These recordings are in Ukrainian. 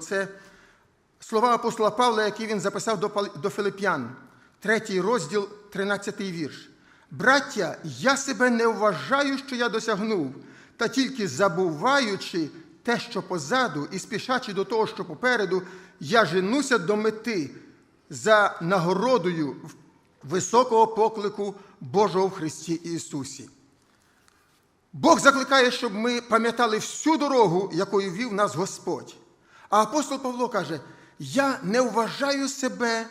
Це слова апостола Павла, які він записав до Филип'ян, третій розділ, 13 вірш. Браття, я себе не вважаю, що я досягнув, та тільки забуваючи те, що позаду, і спішачи до того, що попереду, я женуся до мети за нагородою високого поклику Божого в Христі Ісусі. Бог закликає, щоб ми пам'ятали всю дорогу, якою вів нас Господь. А апостол Павло каже: Я не вважаю себе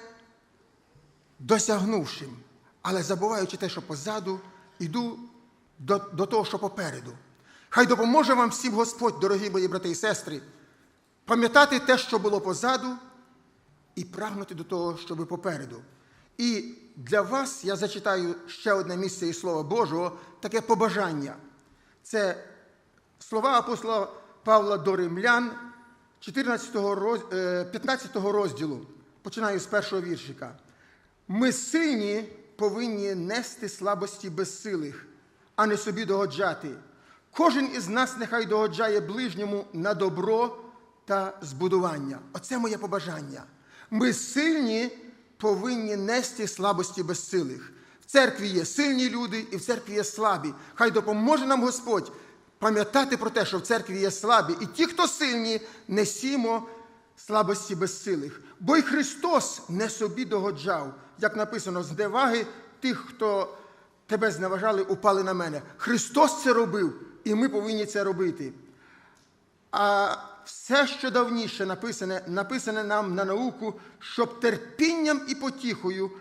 досягнувшим, але забуваючи те, що позаду, іду до, до того, що попереду. Хай допоможе вам всім Господь, дорогі мої брати і сестри, пам'ятати те, що було позаду, і прагнути до того, щоб попереду. І для вас я зачитаю ще одне місце із Слова Божого, таке побажання. Це слова апостола Павла до римлян, 14 роз- е, 15 розділу, починаю з першого віршика. Ми сильні повинні нести слабості безсилих, а не собі догоджати. Кожен із нас нехай догоджає ближньому на добро та збудування. Оце моє побажання. Ми сильні повинні нести слабості безсилих. В церкві є сильні люди і в церкві є слабі. Хай допоможе нам Господь пам'ятати про те, що в церкві є слабі. І ті, хто сильні, несімо слабості безсилих. Бо й Христос не собі догоджав, як написано, зневаги тих, хто тебе зневажали, упали на мене. Христос це робив, і ми повинні це робити. А все, що давніше написане, написане нам на науку, щоб терпінням і потіхою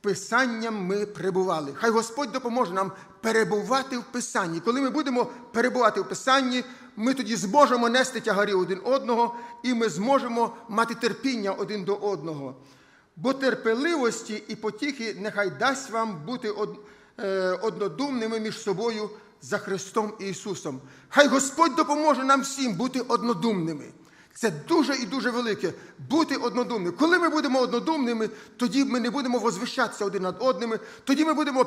Писанням ми перебували. Хай Господь допоможе нам перебувати в Писанні. Коли ми будемо перебувати в Писанні, ми тоді зможемо нести тягарі один одного, і ми зможемо мати терпіння один до одного. Бо терпеливості і потіхи нехай дасть вам бути е, однодумними між собою за Христом Ісусом. Хай Господь допоможе нам всім бути однодумними. Це дуже і дуже велике бути однодумними. Коли ми будемо однодумними, тоді ми не будемо возвищатися один над одними, тоді ми будемо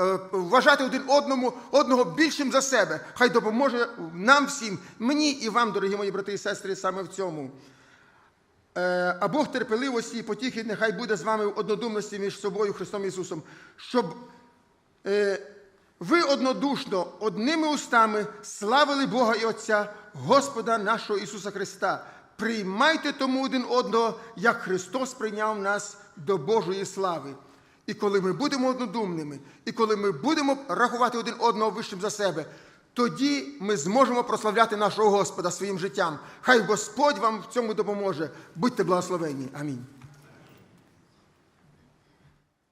е, вважати один одному, одного більшим за себе. Хай допоможе нам всім, мені і вам, дорогі мої брати і сестри, саме в цьому. Е, А Бог терпеливості і потіхи нехай буде з вами в однодумності між собою Христом Ісусом, щоб е, ви однодушно одними устами славили Бога і Отця, Господа нашого Ісуса Христа. Приймайте тому один одного, як Христос прийняв нас до Божої слави. І коли ми будемо однодумними, і коли ми будемо рахувати один одного вищим за себе, тоді ми зможемо прославляти нашого Господа своїм життям. Хай Господь вам в цьому допоможе. Будьте благословені. Амінь.